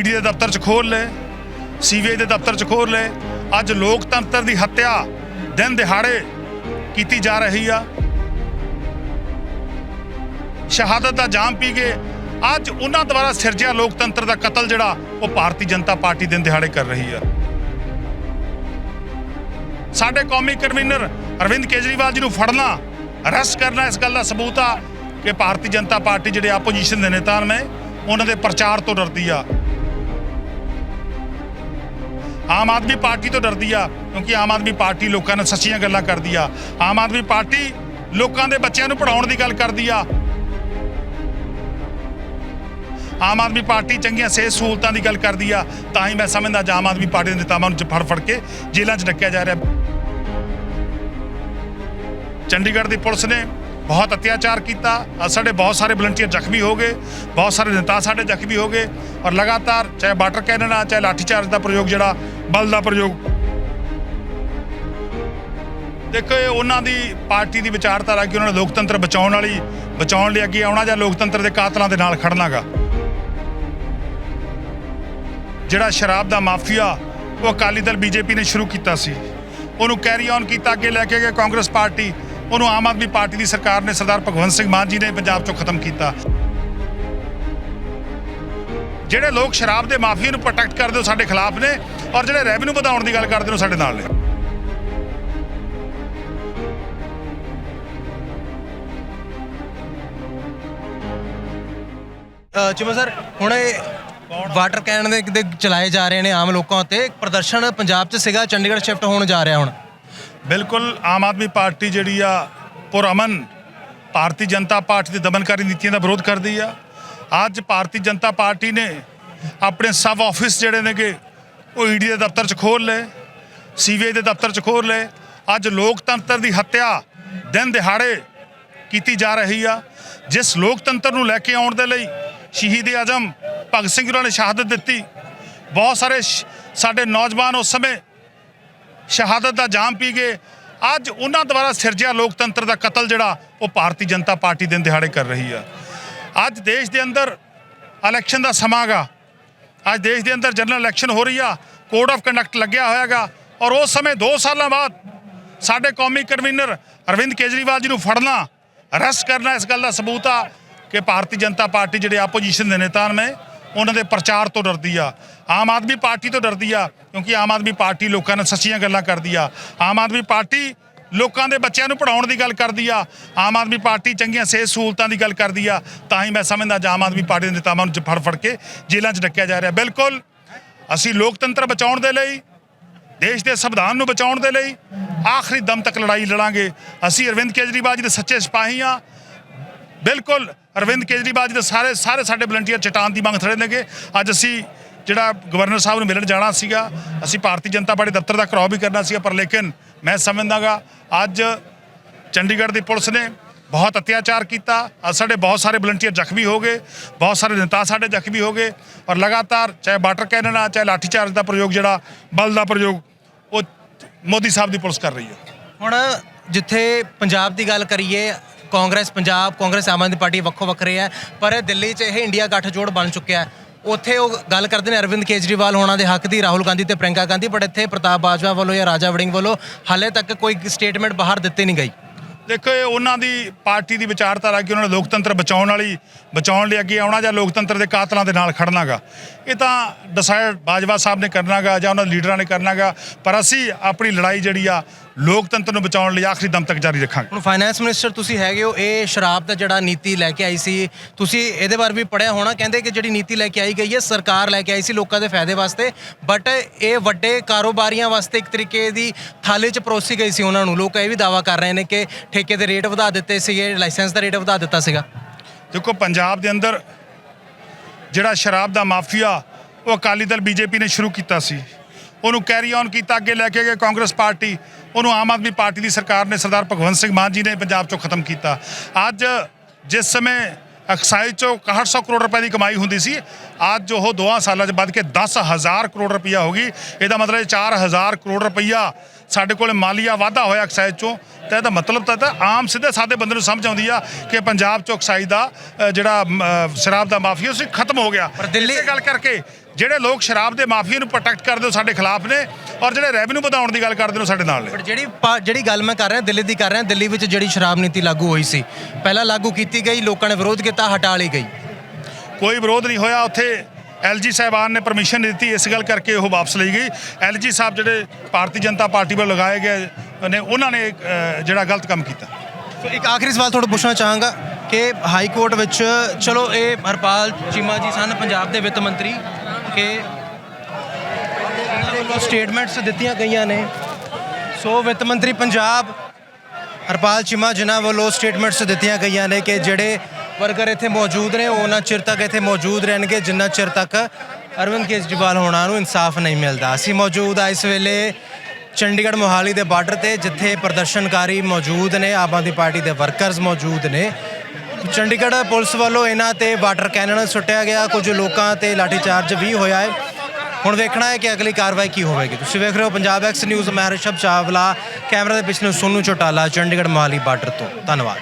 ED ਦੇ ਦਫ਼ਤਰ 'ਚ ਖੋਲ ਲਏ, ਸੀਬੀਆਈ ਦੇ ਦਫ਼ਤਰ 'ਚ ਖੋਲ ਲਏ। ਅੱਜ ਲੋਕਤੰਤਰ ਦੀ ਹੱਤਿਆ ਦਿਨ ਦਿਹਾੜੇ ਕੀਤੀ ਜਾ ਰਹੀ ਆ। ਸ਼ਹਾਦਤ ਦਾ ਜਾਮ ਪੀ ਕੇ ਅੱਜ ਉਹਨਾਂ ਦੁਆਰਾ ਸਿਰਜਿਆ ਲੋਕਤੰਤਰ ਦਾ ਕਤਲ ਜਿਹੜਾ, ਉਹ ਭਾਰਤੀ ਜਨਤਾ ਪਾਰਟੀ ਦਿਨ ਦਿਹਾੜੇ ਕਰ ਰਹੀ ਆ। ਸਾਡੇ ਕੌਮੀ ਕਨਵੀਨਰ ਅਰਵਿੰਦ ਕੇਜਰੀਵਾਲ ਜੀ ਨੂੰ ਫੜਨਾ, ਅਰੈਸਟ ਕਰਨਾ ਇਸ ਗੱਲ ਦਾ ਸਬੂਤ ਆ ਕਿ ਭਾਰਤੀ ਜਨਤਾ ਪਾਰਟੀ ਜਿਹੜੇ ਆਪੋਜੀਸ਼ਨ ਦੇ ਨੇਤਾ ਨੇ, ਉਹਨਾਂ ਦੇ ਪ੍ਰਚਾਰ ਤੋਂ ਡਰਦੀ ਆ। ਆਮ ਆਦਮੀ ਪਾਰਟੀ ਤੋਂ ਡਰਦੀ ਆ, ਕਿਉਂਕਿ ਆਮ ਆਦਮੀ ਪਾਰਟੀ ਲੋਕਾਂ ਨਾਲ ਸੱਚੀਆਂ ਗੱਲਾਂ ਕਰਦੀ ਆ। ਆਮ ਆਦਮੀ ਪਾਰਟੀ ਲੋਕਾਂ ਦੇ ਬੱਚਿਆਂ ਨੂੰ ਪੜਾਉਣ ਦੀ ਗੱਲ ਕਰਦੀ ਆ। ਆਮ ਆਦਮੀ ਪਾਰਟੀ ਚੰਗੀਆਂ ਸਿਹਤ ਸਹੂਲਤਾਂ ਦੀ ਗੱਲ ਕਰਦੀ ਆ, ਤਾਂ ਹੀ ਮੈਂ ਸਮਝਦਾ ਆਮ ਆਦਮੀ ਪਾਰਟੀ ਦੇ ਨੇਤਾਵਾਂ ਨੂੰ ਫੜ ਫੜ ਕੇ ਜੇਲ੍ਹਾਂ 'ਚ ਡੱਕਿਆ ਜਾ ਰਿਹਾ। ਚੰਡੀਗੜ੍ਹ ਦੀ ਪੁਲਿਸ ਨੇ ਬਹੁਤ ਅਤਿਆਚਾਰ ਕੀਤਾ। ਸਾਡੇ ਬਹੁਤ ਸਾਰੇ ਵਲੰਟੀਅਰ ਜ਼ਖਮੀ ਹੋ ਗਏ। ਬਹੁਤ ਸਾਰੇ ਨੇਤਾ ਸਾਡੇ ਜ਼ਖਮੀ ਹੋ ਗਏ। ਔਰ ਲਗਾਤਾਰ ਚਾਹੇ ਵਾਟਰ ਕੈਨਨ ਆ, ਚਾਹੇ ਲਾਠੀਚਾਰਜ ਦਾ ਪ੍ਰਯੋਗ ਜਿਹੜਾ ਬਲ ਦਾ ਪ੍ਰਯੋਗ। ਦੇਖੋ ਇਹ ਉਹਨਾਂ ਦੀ ਪਾਰਟੀ ਦੀ ਵਿਚਾਰਧਾਰਾ ਕਿ ਉਹਨਾਂ ਨੇ ਲੋਕਤੰਤਰ ਬਚਾਉਣ ਵਾਲੀ, ਬਚਾਉਣ ਲਈ ਅੱਗੇ ਆਉਣਾ ਜਾਂ ਲੋਕਤੰਤਰ ਦੇ ਕਾਤਲਾਂ ਦੇ ਨਾਲ ਖੜਨਾਗਾ। ਜਿਹੜਾ ਸ਼ਰਾਬ ਦਾ ਮਾਫੀਆ, ਉਹ ਅਕਾਲੀ ਦਲ ਬੀਜੇਪੀ ਨੇ ਸ਼ੁਰੂ ਕੀਤਾ ਸੀ। ਉਹਨੂੰ ਕੈਰੀ ਔਨ ਕੀਤਾ, ਅੱਗੇ ਲੈ ਕੇ ਗਏ ਕਾਂਗਰਸ ਪਾਰਟੀ। ਉਹਨੂੰ ਆਮ ਆਦਮੀ ਪਾਰਟੀ ਦੀ ਸਰਕਾਰ ਨੇ ਸਰਦਾਰ ਭਗਵੰਤ ਸਿੰਘ ਮਾਨ ਜੀ ਨੇ ਪੰਜਾਬ ਚੋਂ ਖਤਮ ਕੀਤਾ। ਜਿਹੜੇ ਲੋਕ ਸ਼ਰਾਬ ਦੇ ਮਾਫੀਆ ਨੂੰ ਪ੍ਰੋਟੈਕਟ ਕਰਦੇ ਹੋ ਸਾਡੇ ਖਿਲਾਫ ਨੇ ਔਰ ਜਿਹੜੇ ਰੈਵਨਿਊ ਵਧਾਉਣ ਦੀ ਗੱਲ ਕਰਦੇ ਨੇ ਸਾਡੇ ਨਾਲ ਨੇ। ਅ, ਚਿਮਨ ਸਰ ਹੁਣ ਇਹ ਵਾਟਰ ਕੈਨ ਦੇ ਕਿਤੇ ਚਲਾਏ ਜਾ ਰਹੇ ਨੇ ਆਮ ਲੋਕਾਂ ਉੱਤੇ। ਪ੍ਰਦਰਸ਼ਨ ਪੰਜਾਬ 'ਚ ਸੀਗਾ ਚੰਡੀਗੜ੍ਹ ਸ਼ਿਫਟ ਹੋਣ ਜਾ ਰਿਹਾ ਹੁਣ। ਬਿਲਕੁਲ ਆਮ ਆਦਮੀ ਪਾਰਟੀ ਜਿਹੜੀ ਆ ਪੁਰਅਮਨ ਭਾਰਤੀ ਜਨਤਾ ਪਾਰਟੀ ਦੀ ਦਮਨਕਾਰੀ ਨੀਤੀਆਂ ਦਾ ਵਿਰੋਧ ਕਰਦੀ ਆ। ਅੱਜ ਭਾਰਤੀ ਜਨਤਾ ਪਾਰਟੀ ਨੇ ਆਪਣੇ ਸਬ ਆਫਿਸ ਜਿਹੜੇ ਨੇਗੇ ਉਹ ਈਡੀ ਦੇ ਦਫ਼ਤਰ 'ਚ ਖੋਲ ਲਏ, ਸੀਬੀਆਈ ਦੇ ਦਫ਼ਤਰ 'ਚ ਖੋਲ ਲਏ। ਅੱਜ ਲੋਕਤੰਤਰ ਦੀ ਹੱਤਿਆ ਦਿਨ ਦਿਹਾੜੇ ਕੀਤੀ ਜਾ ਰਹੀ ਆ। ਜਿਸ ਲੋਕਤੰਤਰ ਨੂੰ ਲੈ ਕੇ ਆਉਣ ਦੇ ਲਈ ਸ਼ਹੀਦ ਆਜ਼ਮ ਭਗਤ ਸਿੰਘ ਹੋਰਾਂ ਨੇ ਸ਼ਹਾਦਤ ਦਿੱਤੀ। ਬਹੁਤ ਸਾਰੇ ਸ਼- ਸਾਡੇ ਨੌਜਵਾਨ ਉਸ ਸਮੇਂ ਸ਼ਹਾਦਤ ਦਾ ਜਾਮ ਪੀ ਗਏ। ਅੱਜ ਉਹਨਾਂ ਦੁਆਰਾ ਸਿਰਜਿਆ ਲੋਕਤੰਤਰ ਦਾ ਕਤਲ ਜਿਹੜਾ, ਉਹ ਭਾਰਤੀ ਜਨਤਾ ਪਾਰਟੀ ਦਿਨ ਦਿਹਾੜੇ ਕਰ ਰਹੀ ਆ। ਅੱਜ ਦੇਸ਼ ਦੇ ਅੰਦਰ ਇਲੈਕਸ਼ਨ ਦਾ ਸਮਾਂ ਗਾ ਅੱਜ ਦੇਸ਼ ਦੇ ਅੰਦਰ ਜਨਰਲ ਇਲੈਕਸ਼ਨ ਹੋ ਰਹੀ ਆ ਕੋਡ ਆਫ ਕੰਡਕਟ ਲੱਗਿਆ ਹੋਇਆਗਾ, ਔਰ ਉਸ ਸਮੇਂ 2 ਸਾਲਾਂ ਬਾਅਦ ਸਾਡੇ ਕੌਮੀ ਕਨਵੀਨਰ ਅਰਵਿੰਦ ਕੇਜਰੀਵਾਲ ਜੀ ਨੂੰ ਫੜਨਾ ਅਰੈਸਟ ਕਰਨਾ ਇਸ ਗੱਲ ਦਾ ਸਬੂਤ ਆ ਕਿ ਭਾਰਤੀ ਜਨਤਾ ਪਾਰਟੀ ਜਿਹੜੇ ਆਪੋਜੀਸ਼ਨ ਦੇ ਨੇਤਾ ਨੇ, ਉਹਨਾਂ ਦੇ ਪ੍ਰਚਾਰ ਤੋਂ ਡਰਦੀ ਆ। ਆਮ ਆਦਮੀ ਪਾਰਟੀ ਤੋਂ ਡਰਦੀ ਆ, ਕਿਉਂਕਿ ਆਮ ਆਦਮੀ ਪਾਰਟੀ ਲੋਕਾਂ ਨਾਲ ਸੱਚੀਆਂ ਗੱਲਾਂ ਕਰਦੀ ਆ। ਆਮ ਆਦਮੀ ਪਾਰਟੀ ਲੋਕਾਂ ਦੇ ਬੱਚਿਆਂ ਨੂੰ ਪੜਾਉਣ ਦੀ ਗੱਲ ਕਰਦੀ ਆ, ਆਮ ਆਦਮੀ ਪਾਰਟੀ ਚੰਗੀਆਂ ਸਿਹਤ ਸਹੂਲਤਾਂ ਦੀ ਗੱਲ ਕਰਦੀ ਆ, ਤਾਂ ਹੀ ਮੈਂ ਸਮਝਦਾ ਕਿ ਆਮ ਆਦਮੀ ਪਾਰਟੀ ਦੇ ਨੇਤਾਵਾਂ ਨੂੰ ਫੜ ਫੜ ਕੇ ਜੇਲ੍ਹਾਂ 'ਚ ਡੱਕਿਆ ਜਾ ਰਿਹਾ। ਬਿਲਕੁਲ, ਅਸੀਂ ਲੋਕਤੰਤਰ ਬਚਾਉਣ ਦੇ ਲਈ, ਦੇਸ਼ ਦੇ ਸੰਵਿਧਾਨ ਨੂੰ ਬਚਾਉਣ ਦੇ ਲਈ ਆਖਰੀ ਦਮ ਤੱਕ ਲੜਾਈ ਲੜਾਂਗੇ। ਅਸੀਂ ਅਰਵਿੰਦ ਕੇਜਰੀਵਾਲ ਜੀ ਦੇ ਸੱਚੇ ਸਿਪਾਹੀ ਆ। ਬਿਲਕੁਲ, ਅਰਵਿੰਦ ਕੇਜਰੀਵਾਲ ਜੀ ਦੇ ਸਾਰੇ ਸਾਰੇ ਸਾਡੇ ਵਲੰਟੀਅਰ ਚਟਾਨ ਦੀ ਮੰਗ ਥੜੇ ਨੇਗੇ। ਅੱਜ ਅਸੀਂ ਜਿਹੜਾ ਗਵਰਨਰ ਸਾਹਿਬ ਨੂੰ ਮਿਲਣ ਜਾਣਾ ਸੀਗਾ, ਅਸੀਂ ਭਾਰਤੀ ਜਨਤਾ ਪਾਰਟੀ ਦਫ਼ਤਰ ਦਾ ਘਰਾਓ ਵੀ ਕਰਨਾ ਸੀਗਾ, ਪਰ ਲੇਕਿਨ ਮੈਂ ਸਮਝਦਾਗਾ, ਅੱਜ ਚੰਡੀਗੜ੍ਹ ਦੀ ਪੁਲਿਸ ਨੇ ਬਹੁਤ ਅਤਿਆਚਾਰ ਕੀਤਾ, ਅੱਜ ਸਾਡੇ ਬਹੁਤ ਸਾਰੇ ਵਲੰਟੀਅਰ ਜ਼ਖਮੀ ਹੋ ਗਏ, ਬਹੁਤ ਸਾਰੇ ਨੇਤਾ ਸਾਡੇ ਜ਼ਖਮੀ ਹੋ ਗਏ ਔਰ ਲਗਾਤਾਰ ਚਾਹੇ ਵਾਟਰ ਕੈਨਨ ਆ, ਚਾਹੇ ਲਾਠੀਚਾਰਜ ਦਾ ਪ੍ਰਯੋਗ ਜਿਹੜਾ ਬਲ ਦਾ ਪ੍ਰਯੋਗ, ਉਹ ਮੋਦੀ ਸਾਹਿਬ ਦੀ ਪੁਲਿਸ ਕਰ ਰਹੀ ਹੈ। ਹੁਣ ਜਿੱਥੇ ਪੰਜਾਬ ਦੀ ਗੱਲ ਕਰੀਏ, ਕਾਂਗਰਸ, ਪੰਜਾਬ, ਕਾਂਗਰਸ ਆਮ ਆਦਮੀ ਪਾਰਟੀ ਵੱਖੋ ਵੱਖਰੇ ਹੈ, ਪਰ ਦਿੱਲੀ 'ਚ ਇਹ ਇੰਡੀਆ ਗੱਠਜੋੜ ਬਣ ਚੁੱਕਿਆ ਹੈ। ਉੱਥੇ ਉਹ ਗੱਲ ਕਰਦੇ ਨੇ ਅਰਵਿੰਦ ਕੇਜਰੀਵਾਲ ਹੋਣਾ ਦੇ ਹੱਕ ਦੀ, ਰਾਹੁਲ ਗਾਂਧੀ ਤੇ ਪ੍ਰਿੰਕਾ ਗਾਂਧੀ ਬਟ ਇੱਥੇ ਪ੍ਰਤਾਪ ਬਾਜਵਾ ਵੱਲੋਂ ਜਾਂ ਰਾਜਾ ਵੜਿੰਗ ਵੱਲੋਂ ਹਾਲੇ ਤੱਕ ਕੋਈ ਸਟੇਟਮੈਂਟ ਬਾਹਰ ਦਿੱਤੀ ਨਹੀਂ ਗਈ। ਦੇਖੋ, ਇਹ ਉਹਨਾਂ ਦੀ ਪਾਰਟੀ ਦੀ ਵਿਚਾਰਧਾਰਾ ਕਿ ਉਹਨਾਂ ਨੇ ਲੋਕਤੰਤਰ ਬਚਾਉਣ ਵਾਲੀ, ਬਚਾਉਣ ਲਈ ਅੱਗੇ ਆਉਣਾ ਜਾਂ ਲੋਕਤੰਤਰ ਦੇ ਕਾਤਲਾਂ ਦੇ ਨਾਲ ਖੜਨਾਗਾ। ਇਹ ਤਾਂ ਡਿਸਾਈਡ ਬਾਜਵਾ ਸਾਹਿਬ ਨੇ ਕਰਨਾਗਾ ਜਾਂ ਉਹਨਾਂ ਦੇ ਲੀਡਰਾਂ ਨੇ ਕਰਨਾਗਾ, ਪਰ ਅਸੀਂ ਆਪਣੀ ਲੜਾਈ ਜਿਹੜੀ ਆ ਲੋਕਤੰਤਰ ਨੂੰ ਬਚਾਉਣ ਲਈ ਆਖਰੀ ਦਮ ਤੱਕ ਜਾਰੀ ਰੱਖਾਂਗੇ। ਹੁਣ ਫਾਈਨੈਂਸ ਮਿਨਿਸਟਰ ਤੁਸੀਂ ਹੈਗੇ ਹੋ ਇਹ ਸ਼ਰਾਬ ਦਾ ਜਿਹੜਾ ਨੀਤੀ ਲੈ ਕੇ ਆਈ ਸੀ ਤੁਸੀਂ ਇਹਦੇ ਬਾਰੇ ਵੀ ਪੜਿਆ ਹੋਣਾ ਕਹਿੰਦੇ ਕਿ ਜਿਹੜੀ ਨੀਤੀ ਲੈ ਕੇ ਆਈ ਗਈ ਹੈ ਸਰਕਾਰ ਲੈ ਕੇ ਆਈ ਸੀ ਲੋਕਾਂ ਦੇ ਫਾਇਦੇ ਵਾਸਤੇ ਬਟ ਇਹ ਵੱਡੇ ਕਾਰੋਬਾਰੀਆਂ ਵਾਸਤੇ ਇੱਕ ਤਰੀਕੇ ਦੀ ਥਾਲੇ 'ਚ ਪਰੋਸੀ ਗਈ ਸੀ ਉਹਨਾਂ ਨੂੰ। ਲੋਕ ਇਹ ਵੀ ਦਾਵਾ ਕਰ ਰਹੇ ਨੇ ਕਿ ਠੇਕੇ ਦੇ ਰੇਟ ਵਧਾ ਦਿੱਤੇ ਸੀਗੇ ਲਾਇਸੈਂਸ ਦਾ ਰੇਟ ਵਧਾ ਦਿੱਤਾ ਸੀਗਾ। ਦੇਖੋ ਪੰਜਾਬ ਦੇ ਅੰਦਰ ਜਿਹੜਾ ਸ਼ਰਾਬ ਦਾ ਮਾਫੀਆ ਉਹ ਅਕਾਲੀ ਦਲ ਬੀਜੇਪੀ ਨੇ ਸ਼ੁਰੂ ਕੀਤਾ ਸੀ। ਉਹਨੂੰ ਕੈਰੀ ਔਨ ਕੀਤਾ ਅੱਗੇ ਲੈ ਕੇ ਗਏ ਕਾਂਗਰਸ ਪਾਰਟੀ। ਉਹਨੂੰ ਆਮ ਆਦਮੀ ਪਾਰਟੀ ਦੀ ਸਰਕਾਰ ਨੇ ਸਰਦਾਰ ਭਗਵੰਤ ਸਿੰਘ ਮਾਨ ਜੀ ਨੇ ਪੰਜਾਬ ਚੋਂ ਖਤਮ ਕੀਤਾ। ਅੱਜ ਜਿਸ ਸਮੇਂ ਐਕਸਾਈਜ਼ ਚੋਂ 6100 ਕਰੋੜ ਰੁਪਏ ਦੀ ਕਮਾਈ ਹੁੰਦੀ ਸੀ ਅੱਜ ਉਹ ਦੋਹਾਂ ਸਾਲਾਂ 'ਚ ਵੱਧ ਕੇ 10000 ਕਰੋੜ ਰੁਪਈਆ ਹੋ ਗਈ। ਇਹਦਾ ਮਤਲਬ 4000 ਕਰੋੜ ਰੁਪਈਆ ਸਾਡੇ ਕੋਲ ਮਾਲੀਆ ਵਾਧਾ ਹੋਇਆ ਐਕਸਾਈਜ਼ ਚੋਂ। ਤਾਂ ਇਹਦਾ ਮਤਲਬ ਤਾਂ ਤਾਂ ਆਮ ਸਿੱਧੇ ਸਾਦੇ ਬੰਦੇ ਨੂੰ ਸਮਝ ਆਉਂਦੀ ਆ ਕਿ ਪੰਜਾਬ ਚੋਂ ਐਕਸਾਈਜ਼ ਦਾ ਜਿਹੜਾ ਸ਼ਰਾਬ ਦਾ ਮਾਫੀਆ ਸੀ ਖਤਮ ਹੋ ਗਿਆ। ਪਰ ਦਿੱਲੀ- ਇਸੇ ਗੱਲ ਕਰਕੇ ਜਿਹੜੇ ਲੋਕ ਸ਼ਰਾਬ ਦੇ ਮਾਫੀਆ ਨੂੰ ਪ੍ਰੋਟੈਕਟ ਕਰਦੇ ਹੋ ਸਾਡੇ ਖਿਲਾਫ ਨੇ ਔਰ ਜਿਹੜੇ ਰੈਵਨਿਊ ਵਧਾਉਣ ਦੀ ਗੱਲ ਕਰਦੇ ਨੇ ਸਾਡੇ ਨਾਲ ਨੇ। ਬਟ ਜਿਹੜੀ ਪਾ- ਜਿਹੜੀ ਗੱਲ ਮੈਂ ਕਰ ਰਿਹਾ ਦਿੱਲੀ ਦੀ ਕਰ ਰਿਹਾ ਦਿੱਲੀ ਵਿੱਚ ਜਿਹੜੀ ਸ਼ਰਾਬ ਨੀਤੀ ਲਾਗੂ ਹੋਈ ਸੀ ਪਹਿਲਾਂ ਲਾਗੂ ਕੀਤੀ ਗਈ ਲੋਕਾਂ ਨੇ ਵਿਰੋਧ ਕੀਤਾ ਹਟਾ ਲਈ ਗਈ। ਕੋਈ ਵਿਰੋਧ ਨਹੀਂ ਹੋਇਆ ਉੱਥੇ ਐਲਜੀ ਸਾਹਿਬਾਨ ਨੇ ਪਰਮਿਸ਼ਨ ਦਿੱਤੀ ਇਸ ਗੱਲ ਕਰਕੇ ਉਹ ਵਾਪਸ ਲਈ ਗਈ। ਐਲਜੀ ਸਾਹਿਬ ਜਿਹੜੇ ਭਾਰਤੀ ਜਨਤਾ ਪਾਰਟੀ ਵੱਲੋਂ ਲਗਾਏ ਗਏ ਨੇ ਉਹਨਾਂ ਨੇ ਜਿਹੜਾ ਗਲਤ ਕੰਮ ਕੀਤਾ। ਸੋ ਇੱਕ ਆਖਰੀ ਸਵਾਲ ਤੁਹਾਨੂੰ ਪੁੱਛਣਾ ਚਾਹਾਂਗਾ ਕਿ ਹਾਈ ਕੋਰਟ ਵਿੱਚ ਚਲੋ ਇਹ ਹਰਪਾਲ ਚੀਮਾ ਜੀ ਸਨ ਪੰਜਾਬ ਦੇ ਵਿੱਤ ਮੰਤਰੀ ਕਿ ਇਹਨਾਂ ਵੱਲੋਂ ਸਟੇਟਮੈਂਟਸ ਦਿੱਤੀਆਂ ਗਈਆਂ ਨੇ। ਸੋ ਵਿੱਤ ਮੰਤਰੀ ਪੰਜਾਬ ਹਰਪਾਲ ਚੀਮਾ ਜਿਨ੍ਹਾਂ ਵੱਲੋਂ ਸਟੇਟਮੈਂਟਸ ਦਿੱਤੀਆਂ ਗਈਆਂ ਨੇ ਕਿ ਜਿਹੜੇ ਵਰਕਰ ਇੱਥੇ ਮੌਜੂਦ ਨੇ, ਉਹ ਉਹਨਾਂ ਚਿਰ ਤੱਕ ਇੱਥੇ ਮੌਜੂਦ ਰਹਿਣਗੇ, ਜਿੰਨਾ ਚਿਰ ਤੱਕ ਅਰਵਿੰਦ ਕੇਜਰੀਵਾਲ ਹੋਣਾ ਨੂੰ ਇਨਸਾਫ ਨਹੀਂ ਮਿਲਦਾ। ਅਸੀਂ ਮੌਜੂਦ ਆ ਇਸ ਵੇਲੇ ਚੰਡੀਗੜ੍ਹ ਮੋਹਾਲੀ ਦੇ ਬਾਰਡਰ ਤੇ, ਜਿੱਥੇ ਪ੍ਰਦਰਸ਼ਨਕਾਰੀ ਮੌਜੂਦ ਨੇ, ਆਮ ਆਦਮੀ ਪਾਰਟੀ ਦੇ ਵਰਕਰਸ ਮੌਜੂਦ ਨੇ। ਚੰਡੀਗੜ੍ਹ ਪੁਲਿਸ ਵੱਲੋਂ ਇਹਨਾਂ ਤੇ ਵਾਟਰ ਕੈਨਨ ਸੁੱਟਿਆ ਗਿਆ। ਕੁਝ ਲੋਕਾਂ ਤੇ ਲਾਠੀਚਾਰਜ ਵੀ ਹੋਇਆ ਹੈ। ਹੁਣ ਵੇਖਣਾ ਹੈ ਕਿ ਅਗਲੀ ਕਾਰਵਾਈ ਕੀ ਹੋਵੇਗੀ। ਤੁਸੀਂ ਵੇਖ ਰਹੇ ਹੋ ਪੰਜਾਬ ਐਕਸ ਨਿਊਜ਼ ਮੈਂ ਰਿਸ਼ਭ ਚਾਵਲਾ। ਕੈਮਰਾ ਦੇ ਪਿੱਛੇ ਨੂੰ ਸੋਨੂ ਚੋਟਾਲਾ, ਚੰਡੀਗੜ੍ਹ ਮੋਹਾਲੀ ਬਾਰਡਰ ਤੋਂ। ਧੰਨਵਾਦ।